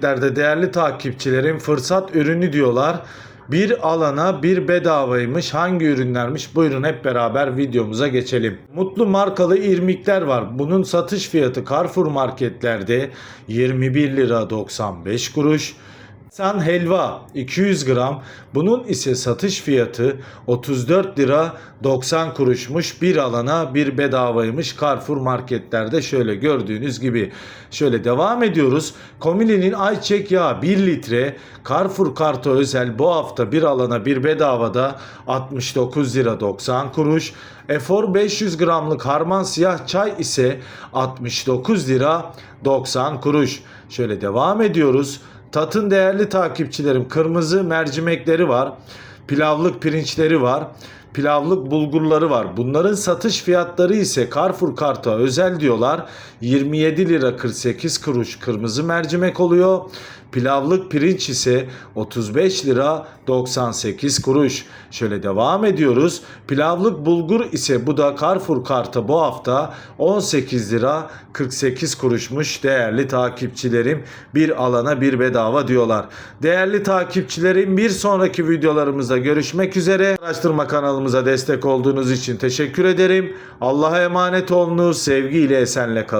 marketlerde değerli takipçilerim fırsat ürünü diyorlar. Bir alana bir bedavaymış. Hangi ürünlermiş? Buyurun hep beraber videomuza geçelim. Mutlu markalı irmikler var. Bunun satış fiyatı Carrefour marketlerde 21 lira 95 kuruş. San helva 200 gram. Bunun ise satış fiyatı 34 lira 90 kuruşmuş. Bir alana bir bedavaymış Carrefour marketlerde şöyle gördüğünüz gibi. Şöyle devam ediyoruz. Komili'nin ayçiçek yağı 1 litre Carrefour kartı özel bu hafta bir alana bir bedavada 69 lira 90 kuruş. Efor 500 gramlık harman siyah çay ise 69 lira 90 kuruş. Şöyle devam ediyoruz. Tatın değerli takipçilerim kırmızı mercimekleri var. Pilavlık pirinçleri var. Pilavlık bulgurları var. Bunların satış fiyatları ise Carrefour karta özel diyorlar. 27 lira 48 kuruş kırmızı mercimek oluyor. Pilavlık pirinç ise 35 lira 98 kuruş. Şöyle devam ediyoruz. Pilavlık bulgur ise bu da Carrefour karta bu hafta 18 lira 48 kuruşmuş değerli takipçilerim. Bir alana bir bedava diyorlar. Değerli takipçilerim bir sonraki videolarımızda görüşmek üzere. Araştırma kanalımıza destek olduğunuz için teşekkür ederim. Allah'a emanet olunuz. Sevgiyle esenle kalın.